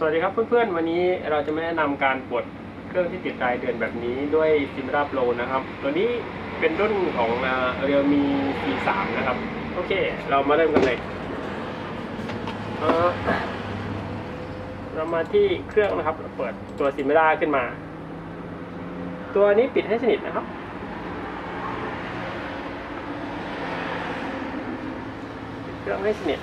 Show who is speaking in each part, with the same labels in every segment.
Speaker 1: สวัสดีครับเพื่อนๆ วันนี้เราจะมาแนะนำการปลดเครื่องที่ติดรายเดือนแบบนี้ด้วยซิมราโปรนะครับ ตัวนี้เป็นรุ่นของเรียวมี C3 นะครับ โอเค เรามาเริ่มกันเลยเเรามาที่เครื่องนะครับ เปิดตัวซิมราขึ้นมา ตัวนี้ปิดให้สนิทนะครับ เครื่องให้สนิท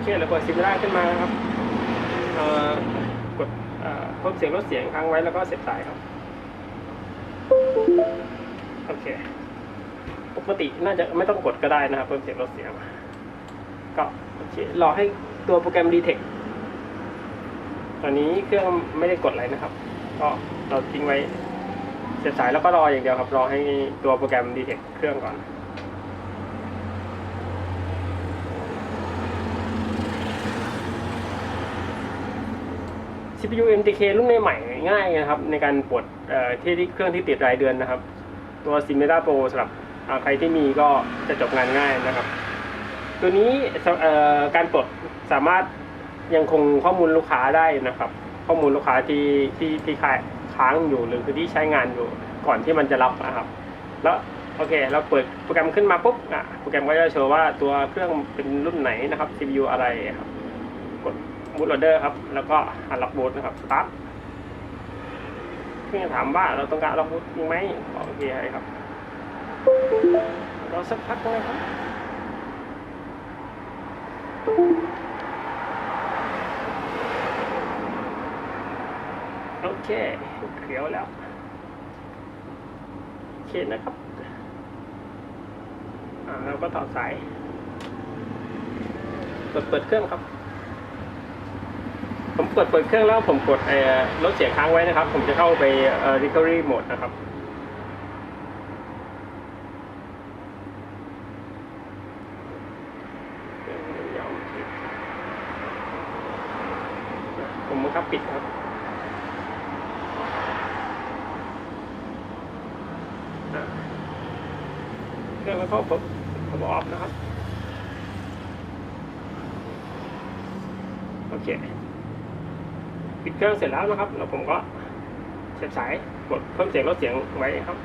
Speaker 1: โอเคเราเปิดซิมได้ขึ้นมาครับเอ่อกดเพิ่มเสียงลดเสียงค้างไว้แล้วก็เสียบสายครับ โอเค ปกติน่าจะไม่ต้องกดก็ได้นะครับ เพิ่มเสียงลดเสียง ก็โอเครอให้ตัวโปรแกรม Detect ตอนนี้เครื่องไม่ได้กดอะไรนะครับ ก็เราทิ้งไว้เสียบสายแล้วก็รออย่างเดียวครับ รอให้ตัวโปรแกรม Detect เครื่องก่อน CPU MTK รุ่นใหม่ๆง่ายนะครับ ในการปลดที่เครื่องที่ติดรายเดือนนะครับ ตัว s i m e r a Pro สำหรับใครที่มีก็จะจบงานง่ายนะครับ ตัวนี้การปลดสามารถยังคงข้อมูลลูกค้าได้นะครับ ข้อมูลลูกค้าที่ที่ที่ค้าค้างอยู่หรือคือที่ใช้งานอยู่ก่อนที่มันจะรับนะครับ แล้วโอเค เราเปิดโปรแกรมขึ้นมาปุ๊บอะโปรแกรมก็จะโชว์ว่าตัวเครื่องเป็นรุ่นไหนนะครับ CPU อะไรครับ กด บูตโหลดเดอร์ครับ แล้วก็อันล็อกบูตนะครับสตาร์ทเพื่อถามว่าเราต้องการล็อกบูตจริงไหมบอกโอเคเลยครับรอสักพักนะครับโอเคเขียวแล้วโอเคนะครับอ่าเราก็ต่อสายกดเปิดเครื่องครับ กดเปิดเครื่องแล้วผมกดลดเสียงค้างไว้นะครับ ผมจะเข้าไป recovery mode นะครับผมบังคับปิดครับเครื่องแล้วก็ผมผมออฟนะครับโอเค ปิดเครื่องเสร็จแล้วนะครับแล้วผมก็เสียบสายกดเพิ่มเสียงลดเสียงไว้ครับ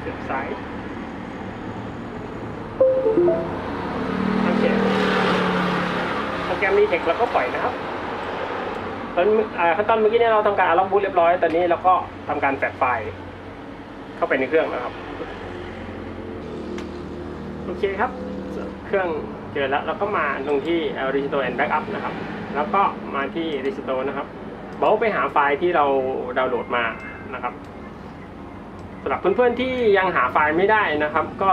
Speaker 1: เสียบสายโอเคโปรแกรมมีเทคเราก็ปล่อยนะครับตอนขั้นตอนเมื่อกี้เนี่ยเราทำการล็อกบูตเรียบร้อย ตอนนี้เราก็ทำการแปะไฟล์เข้าไปในเครื่องนะครับ โอเคครับ เครื่องเจอแล้วเราก็มาตรงที่ Restore and Backup นะครับ แล้วก็มาที่ Restore นะครับเบาไปหาไฟล์ที่เราดาวน์โหลดมานะครับสำหรับเพื่อนๆที่ยังหาไฟล์ไม่ได้นะครับ ก็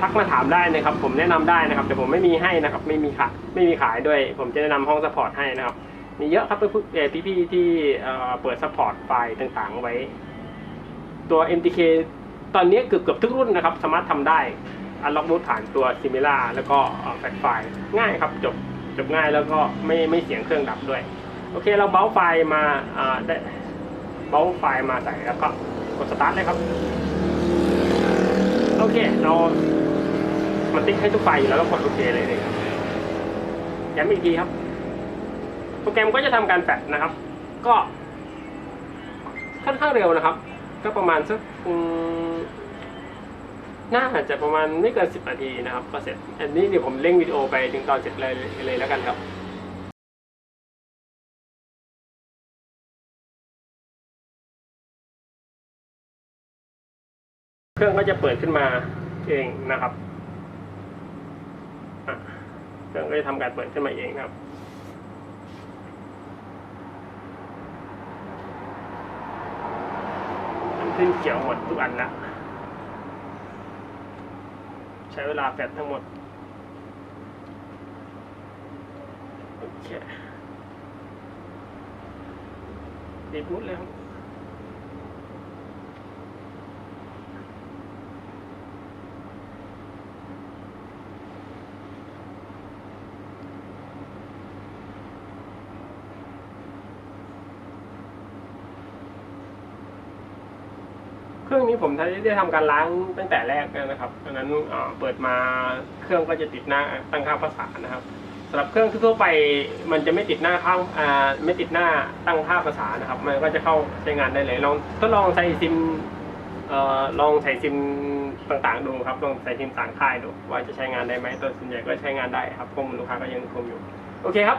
Speaker 1: ทักมาถามได้นะครับ ผมแนะนำได้นะครับ แต่ผมไม่มีให้นะครับ ไม่มีขายไม่มีขายด้วย ผมจะแนะนำห้องซัพพอร์ตให้นะครับมีเยอะครับเพื่อนพี่ๆที่เปิดซัพพอร์ตไฟล์ต่างๆไว้ ตัว MTK ตอนนี้เกือบเกือบทุกรุ่นนะครับ สามารถทำได้อันล็อกบูตผ่านตัว Simila แล้วก็แฟลชไฟล์ง่ายครับจบ จบง่ายแล้วก็ไม่ไม่เสียงเครื่องดับด้วย โอเคเราเบ้าไฟล์มาอ่าได้เบ้าไฟล์มาใส่แล้วก็กดสตาร์ทเลยครับ โอเคเรามันติ๊กให้ทุกไฟล์อยู่แล้วเรากดโอเคเลยเลยครับย้ำอีกทีครับ โปรแกรมก็จะทำการแฟลชนะครับ ก็ค่อนข้างเร็วนะครับ ก็ประมาณสัก น่าจะประมาณไม่เกินสิบนาทีนะครับก็เสร็จ อันนี้เดี๋ยวผมเร่งวิดีโอไปถึงตอนเสร็จเลยเลยแล้วกันครับเครื่องก็จะเปิดขึ้นมาเองนะครับเครื่องก็จะทำการเปิดขึ้นมาเองครับ ขึ้นเขียวหมดทุกอันละ ใช้เวลาแฟดทั้งหมด โอเคดีบูทเลยครับ เครื่องนี้ผมได้ทำการล้างตั้งแต่แรกนะครับดังนั้นเปิดมาเครื่องก็จะติดหน้าตั้งค่าภาษานะครับสำหรับเครื่องทั่วไปมันจะไม่ติดหน้าข้าอ่าไม่ติดหน้าตั้งค่าภาษานะครับ มันก็จะเข้าใช้งานได้เลยลองทดลองใส่ซิมออลองใส่ซิมต่างๆดูครับลองใส่ซิมต่างค่ายดูว่าจะใช้งานได้ไหมตัวส่วนใหญ่ก็ใช้งานได้ครับข้อมูลลูกค้าก็ยังคงอยู่ โอเคครับ